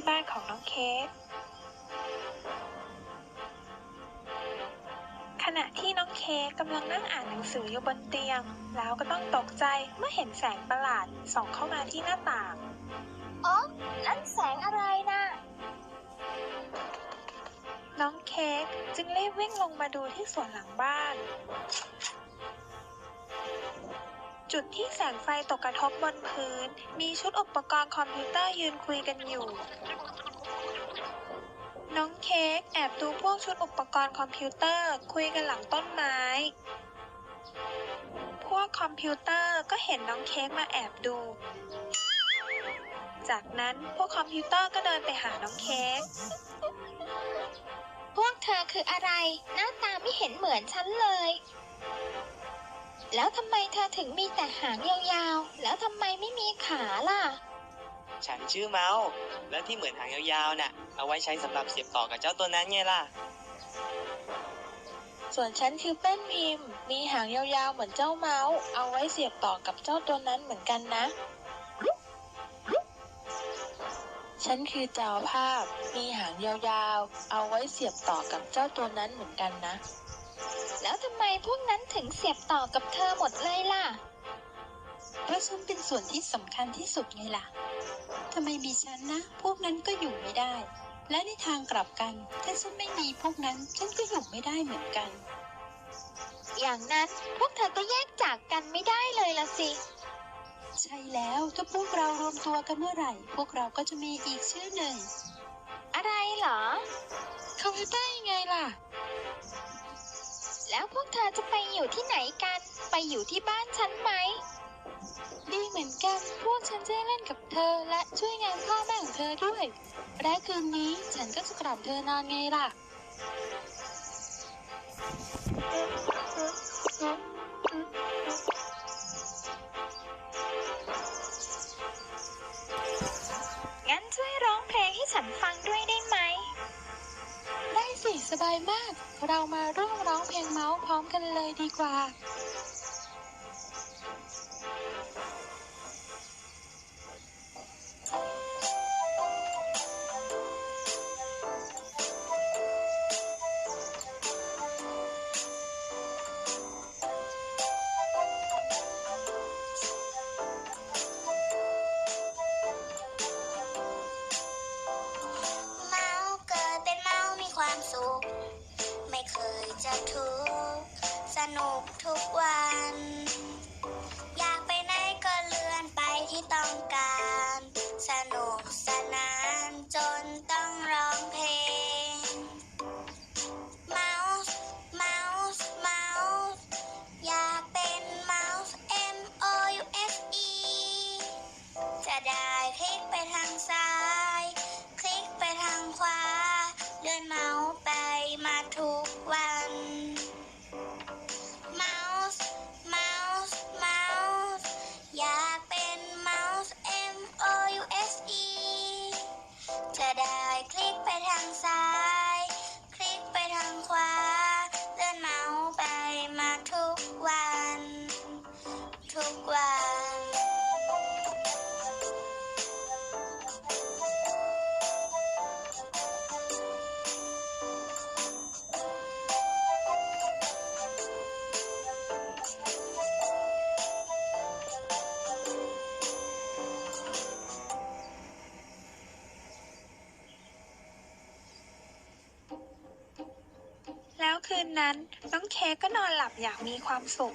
ที่บ้านของน้องเค้กขณะที่น้องเค้กกำลังนั่งอ่านหนังสืออยู่บนเตียง แล้วก็ต้องตกใจเมื่อเห็นแสงประหลาดส่องเข้ามาที่หน้าต่างอ๋อนั่นแสงอะไรนะน้องเค้กจึงรีบวิ่งลงมาดูที่สวนหลังบ้าน จุดที่แสงไฟตกกระทบบนพื้น มีชุดอุปกรณ์คอมพิวเตอร์ยืนคุยกันอยู่ น้องเค้กแอบดูพวกชุดอุปกรณ์คอมพิวเตอร์คุยกันหลังต้นไม้ พวกคอมพิวเตอร์ก็เห็นน้องเค้กมาแอบดู จากนั้นพวกคอมพิวเตอร์ก็เดินไปหาน้องเค้ก พวกเธอคืออะไร หน้าตาไม่เห็นเหมือนฉันเลย แล้วทำไมเธอถึงมีแต่หางยาวๆ แล้วทำไมไม่มีขาล่ะ ฉันชื่อเมาส์และที่เหมือนหางยาวๆ น่ะ เอาไว้ใช้สำหรับเสียบต่อกับเจ้าตัวนั้นไงล่ะ ส่วนฉันคือแป้นพิมพ์ มีหางยาวๆ เหมือนเจ้าเมาส์ เอาไว้เสียบต่อกับเจ้าตัวนั้นเหมือนกันนะ ฉันคือจอภาพ มีหางยาวๆ เอาไว้เสียบต่อกับเจ้าตัวนั้นเหมือนกันนะ แล้วทำไมพวกนั้นถึงเสียบต่อกับเธอหมดเลยล่ะ เพราะฉันเป็นส่วนที่สำคัญที่สุดไงล่ะทำไมมีฉันนะ พวกนั้นก็อยู่ไม่ได้ และในทางกลับกัน ถ้าฉันไม่มีพวกนั้นฉันก็อยู่ไม่ได้เหมือนกัน อย่างนั้นพวกเธอก็แยกจากกันไม่ได้เลยละสิ ใช่แล้วถ้าพวกเรารวมตัวกันเมื่อไหร่ พวกเราก็จะมีอีกชื่อหนึ่ง อะไรเหรอ คอมพิวเตอร์ยังไงล่ะ แล้วพวกเธอจะไปอยู่ที่ไหนกัน ไปอยู่ที่บ้านฉันไหม ดีเหมือนกัน พวกฉันจะเล่นกับเธอและช่วยงานพ่อแม่ของเธอด้วย และคืนนี้ฉันก็จะกลับเธอนอนไงล่ะ สบายมาก เรามาร่วมร้องเพลงเมาส์พร้อมกันเลยดีกว่า นุกทุกวัน อยากไปไหนก็เลื่อนไปที่ต้องการ สนุกสนาน ทุกวัน แล้วคืนนั้น น้องเค้กก็นอนหลับอย่างมีความสุข